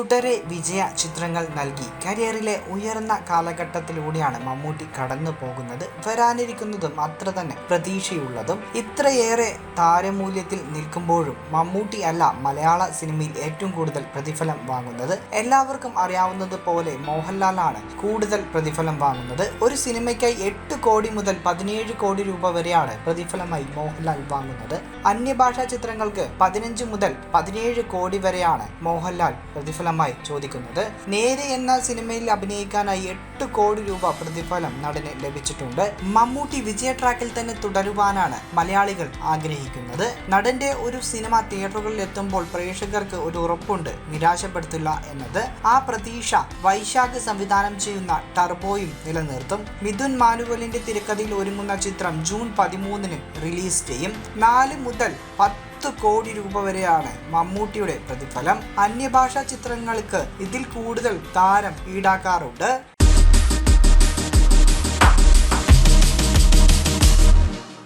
വിജയ ചിത്രങ്ങൾ നൽകി. കരിയറിലെ ഉയർന്ന കാലഘട്ടത്തിലൂടെയാണ് മമ്മൂട്ടി കടന്നു പോകുന്നത്. വരാനിരിക്കുന്നതും അത്ര തന്നെ പ്രതീക്ഷയുള്ളതും ഇത്രയേറെ താരമൂല്യത്തിൽ നിൽക്കുമ്പോഴും മമ്മൂട്ടി അല്ല മലയാള സിനിമയിൽ ഏറ്റവും കൂടുതൽ പ്രതിഫലം വാങ്ങുന്നത്. എല്ലാവർക്കും അറിയാവുന്നത് പോലെ മോഹൻലാലാണ് കൂടുതൽ പ്രതിഫലം വാങ്ങുന്നത്. ഒരു സിനിമയ്ക്കായി എട്ട് കോടി മുതൽ പതിനേഴ് കോടി രൂപ വരെയാണ് പ്രതിഫലമായി മോഹൻലാൽ വാങ്ങുന്നത്. അന്യഭാഷാ ചിത്രങ്ങൾക്ക് പതിനഞ്ച് മുതൽ പതിനേഴ് കോടി വരെയാണ് മോഹൻലാൽ പ്രതിഫലമായി ചോദിക്കുന്നത്. നേരെ എന്ന സിനിമയിൽ അഭിനയിക്കാനായി എട്ട് കോടി രൂപ പ്രതിഫലം നടന് ലഭിച്ചിട്ടുണ്ട്. മമ്മൂട്ടി വിജയ ട്രാക്കിൽ തന്നെ തുടരുവാനാണ് മലയാളികൾ ആഗ്രഹിക്കുന്നത്. നടന്റെ ഒരു സിനിമ തിയേറ്ററുകളിൽ എത്തുമ്പോൾ പ്രേക്ഷകർക്ക് ഒരു ഉറപ്പുണ്ട് നിരാശപ്പെടുത്തില്ല എന്നത്. ആ പ്രതീക്ഷ വൈശാഖ് സംവിധാനം ചെയ്യുന്ന ടർബോയും നിലനിർത്തും. മിഥുൻ മാനുവലിന്റെ തിരക്കഥയിൽ ഒരുങ്ങുന്ന ചിത്രം ജൂൺ പതിമൂന്നിന് റിലീസ് ചെയ്യും. നാല് മുതൽ കോടി രൂപ വരെയാണ് മമ്മൂട്ടിയുടെ പ്രതിഫലം. അന്യഭാഷാ ചിത്രങ്ങൾക്ക് ഇതിൽ കൂടുതൽ താരം ഈടാക്കാറുണ്ട്.